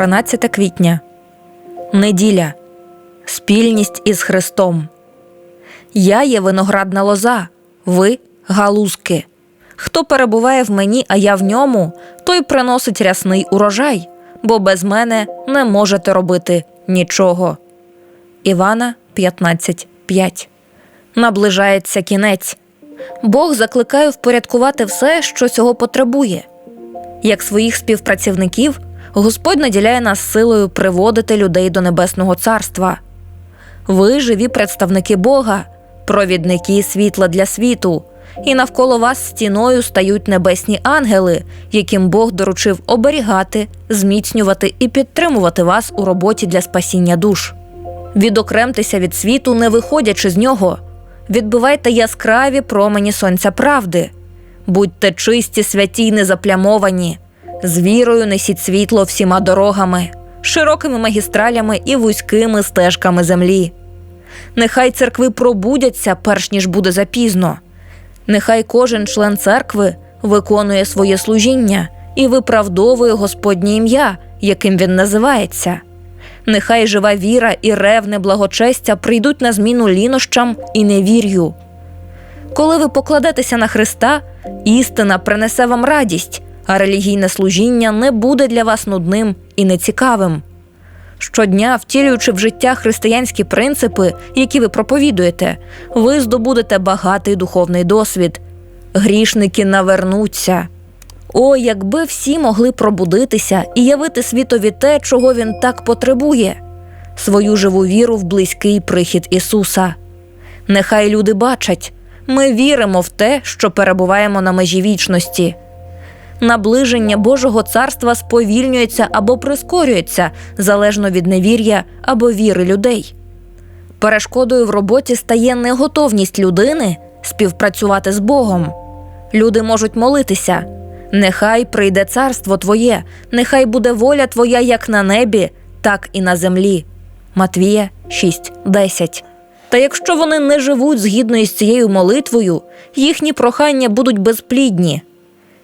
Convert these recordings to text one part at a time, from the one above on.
13 квітня. Неділя. Спільність із Христом. Я є виноградна лоза, ви галузки. Хто перебуває в мені, а я в ньому, той приносить рясний урожай, бо без мене не можете робити нічого. Івана 15.5 Наближається кінець. Бог закликає впорядкувати все, що цього потребує. Як своїх співпрацівників, Господь наділяє нас силою приводити людей до Небесного Царства. Ви живі представники Бога, провідники світла для світу, і навколо вас стіною стають небесні ангели, яким Бог доручив оберігати, зміцнювати і підтримувати вас у роботі для спасіння душ. Відокремтеся від світу, не виходячи з нього. Відбивайте яскраві промені сонця правди. Будьте чисті, святі й незаплямовані. З вірою несіть світло всіма дорогами, широкими магістралями і вузькими стежками землі. Нехай церкви пробудяться, перш ніж буде запізно. Нехай кожен член церкви виконує своє служіння і виправдовує Господнє ім'я, яким він називається. Нехай жива віра і ревне благочестя прийдуть на зміну лінощам і невір'ю. Коли ви покладетеся на Христа, істина принесе вам радість, а релігійне служіння не буде для вас нудним і нецікавим. Щодня, втілюючи в життя християнські принципи, які ви проповідуєте, ви здобудете багатий духовний досвід. Грішники навернуться. О, якби всі могли пробудитися і явити світові те, чого він так потребує свою живу віру в близький прихід Ісуса. Нехай люди бачать, ми віримо в те, що перебуваємо на межі вічності. Наближення Божого царства сповільнюється або прискорюється залежно від невір'я або віри людей. Перешкодою в роботі стає неготовність людини співпрацювати з Богом. Люди можуть молитися. Нехай прийде царство Твоє, нехай буде воля Твоя як на небі, так і на землі. Матвія 6.10 Та якщо вони не живуть згідно із цією молитвою, їхні прохання будуть безплідні.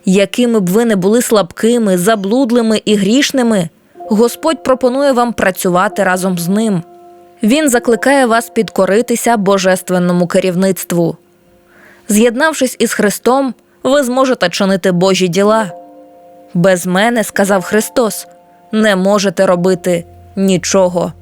Якими б ви не були слабкими, заблудлими і грішними, Господь пропонує вам працювати разом з ним. Він закликає вас підкоритися божественному керівництву. З'єднавшись із Христом, ви зможете чинити Божі діла. Без мене, сказав Христос, не можете робити нічого.